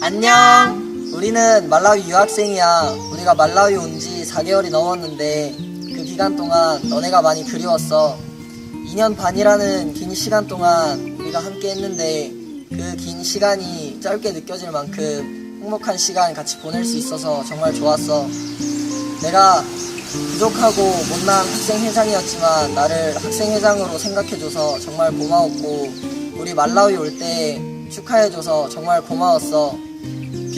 안녕. 우리는 말라위 유학생이야. 우리가 말라위 온 지 4개월이 넘었는데 그 기간 동안 너네가 많이 그리웠어. 2년 반이라는 긴 시간 동안 우리가 함께 했는데 그 긴 시간이 짧게 느껴질 만큼 행복한 시간 같이 보낼 수 있어서 정말 좋았어. 내가 부족하고 못난 학생회장이었지만 나를 학생회장으로 생각해줘서 정말 고마웠고 우리 말라위 올 때 축하해줘서 정말 고마웠어.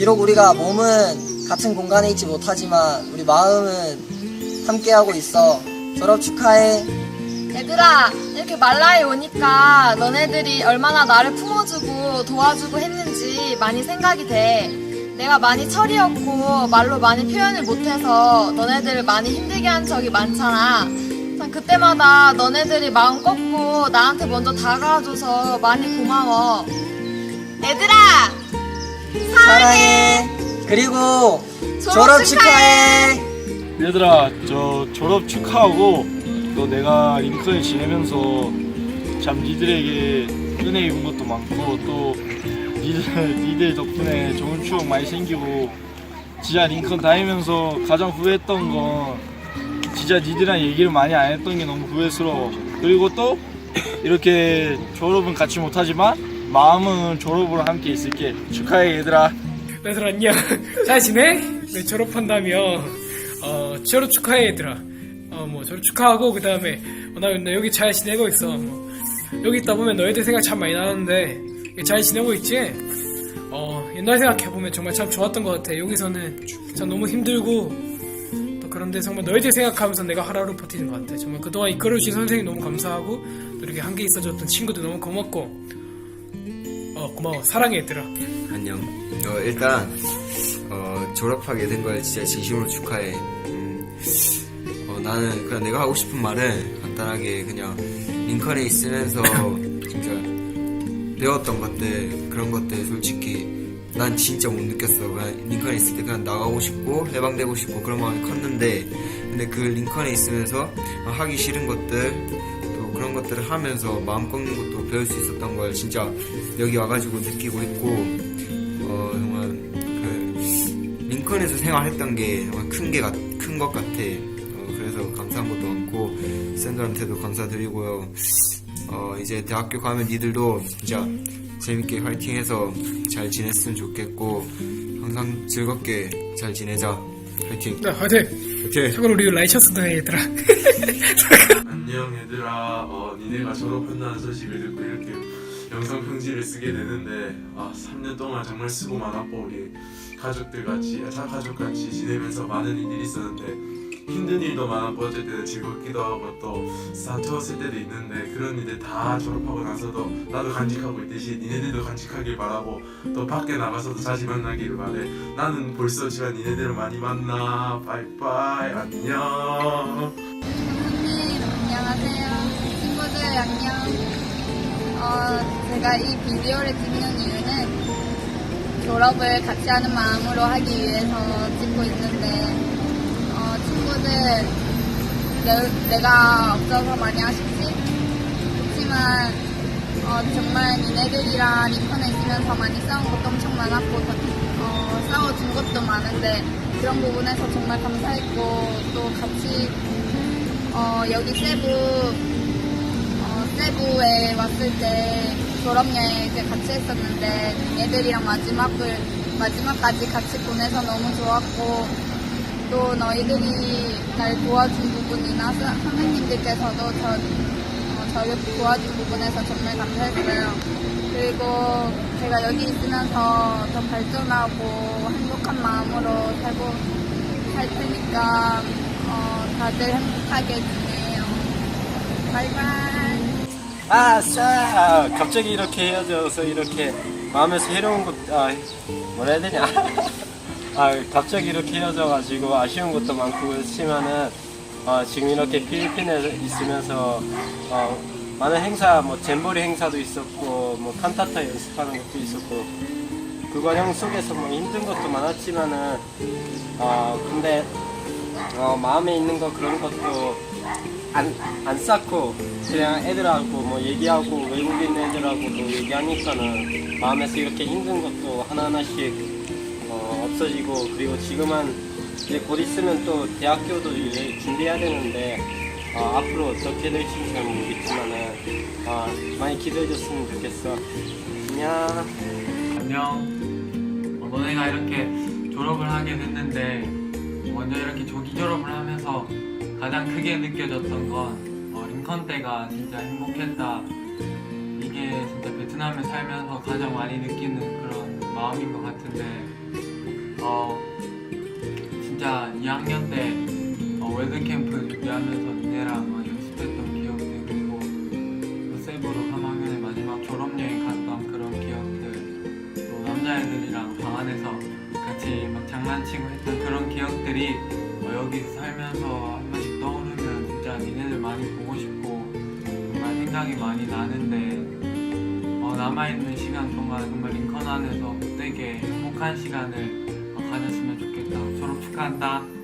비록 우리가 몸은 같은 공간에 있지 못하지만 우리 마음은 함께하고 있어. 졸업 축하해. 얘들아, 이렇게 말라에 오니까 너네들이 얼마나 나를 품어주고 도와주고 했는지 많이 생각이 돼. 내가 많이 철이었고 말로 많이 표현을 못해서 너네들을 많이 힘들게 한 적이 많잖아. 참 그때마다 너네들이 마음 꺾고 나한테 먼저 다가와줘서 많이 고마워. 얘들아, 사랑해. 그리고 졸업 축하해. 얘들아 저 졸업 축하하고 또 내가 링컨에 지내면서 참 니들에게 은혜 입은 것도 많고 또 니들, 니들 덕분에 좋은 추억 많이 생기고 진짜 링컨 다니면서 가장 후회했던 건 진짜 니들이랑 얘기를 많이 안 했던 게 너무 후회스러워 그리고 또 이렇게 졸업은 같이 못하지만 마음은 졸업으로 함께 있을게. 축하해 얘들아. 얘들아 안녕. 잘 지내? 네, 졸업한다며. 어 졸업 축하해 얘들아. 어뭐 졸업 축하하고 그 다음에 나, 나 여기 잘 지내고 있어. 뭐, 여기 있다 보면 너희들 생각 참 많이 나는데 잘 지내고 있지? 어 옛날 생각해 보면 정말 참 좋았던 것 같아. 여기서는 참 너무 힘들고 또 그런데 정말 너희들 생각하면서 내가 하루하루 버티는 것 같아. 정말 그동안 이끌어주신 선생님 너무 감사하고 또 이렇게 함께 있어줬던 친구들 너무 고맙고 어 고마워 사랑해 얘들아 안녕. 어, 일단 어, 졸업하게 된 걸 진짜 진심으로 축하해. 음, 어, 나는 그냥 내가 하고 싶은 말은 간단하게 그냥 링컨에 있으면서 진짜 배웠던 것들 그런 것들 솔직히 난 진짜 못 느꼈어. 그냥 링컨에 있을 때 그냥 나가고 싶고 해방되고 싶고 그런 마음이 컸는데 근데 그 링컨에 있으면서 하기 싫은 것들 또 그런 것들을 하면서 마음 꺾는 것도 배울 수 있었던 걸 진짜 여기 와가지고 느끼고 있고 어 정말 그 링컨에서 생활했던 게 정말 큰게큰 것 같아. 어, 그래서 감사한 것도 많고 샌들한테도 감사드리고요. 어 이제 대학교 가면 니들도 진짜 재밌게 화이팅해서 잘 지냈으면 좋겠고 항상 즐겁게 잘 지내자. 화이팅. 자 화이팅 화이팅. 저걸 우리 라이셔스다 얘들아 안녕 얘들아 어, 니네가 졸업한다는 소식을 듣고 이렇게 영상 편지를 쓰게 되는데 아 3년 동안 정말 수고 많았고 우리 가족들 같이 자 가족 같이 지내면서 많은 일들이 있었는데 힘든 일도 많았고 어쨌든 즐겁기도 하고 또 싸투었을 때도 있는데 그런 일들 다 졸업하고 나서도 나도 간직하고 있듯이 니네들도 간직하길 바라고 또 밖에 나가서도 자주 만나기를 바래 나는 벌써 지만 니네들을 많이 만나 빠이빠이 안녕 선생님, 안녕하세요. 친구들, 안녕. 어, 제가 이 비디오를 찍는 이유는 졸업을 같이 하는 마음으로 하기 위해서 찍고 있는데, 어, 친구들, 내, 내가 없어서 많이 아쉽지? 그렇지만, 어, 정말 니네들이랑 리컨에 있으면서 많이 싸운 것도 엄청 많았고, 더, 어, 싸워준 것도 많은데, 그런 부분에서 정말 감사했고, 또 같이 어, 여기 세부, 어, 세부에 왔을 때 졸업여행을 같이 했었는데, 얘들이랑 마지막을, 마지막까지 같이 보내서 너무 좋았고, 또 너희들이 날 도와준 부분이나 선- 선생님들께서도 저, 어, 저를 도와준 부분에서 정말 감사했어요. 그리고 제가 여기 있으면서 더 발전하고 행복한 마음으로 살고 살 테니까 어, 다들 행복하게 지내요. 바이바이. 아싸 갑자기 이렇게 헤어져서 이렇게 마음에서 해로운 것 아, 뭐라 해야 되냐 아 갑자기 이렇게 헤어져가지고 아쉬운 것도 많고 그렇지만은 어, 지금 이렇게 필리핀에 있으면서 어, 많은 행사 뭐 잼버리 행사도 있었고 뭐 칸타타 연습하는 것도 있었고 그 과정 속에서 뭐 힘든 것도 많았지만은 어 근데 어, 마음에 있는 거 그런 것도 안, 안 쌓고 그냥 애들하고 뭐 얘기하고 외국인 애들하고도 얘기하니까는 마음에서 이렇게 힘든 것도 하나하나씩 없어지고 그리고 지금은 이제 곧 있으면 또 대학교도 이제 준비해야 되는데 어, 앞으로 어떻게 될지는 잘 모르겠지만은 어, 많이 기대해줬으면 좋겠어. 안녕. 안녕. 어, 너네가 이렇게 졸업을 하게 됐는데 먼저 이렇게 조기 졸업을 하면서 가장 크게 느껴졌던 건 어, 링컨 때가 진짜 행복했다. 이게 진짜 베트남에 살면서 가장 많이 느끼는 그런 마음인 것 같은데 어, 진짜 2학년 때 어, 월드캠프 준비하면서 니네랑 막 연습했던 기억들 그리고 또 세부로 3학년의 마지막 졸업여행 갔던 그런 기억들 또 남자애들이랑 방 안에서 같이 막 장난치고 했던 그런 기억들이 어, 여기 살면서 한 번씩 떠오르면 진짜 니네들 많이 보고 싶고 정말 생각이 많이 나는데 어, 남아있는 시간 동안 정말 링컨 안에서 되게 행복한 시간을 어, 가졌으면 좋겠다. 졸업 축하한다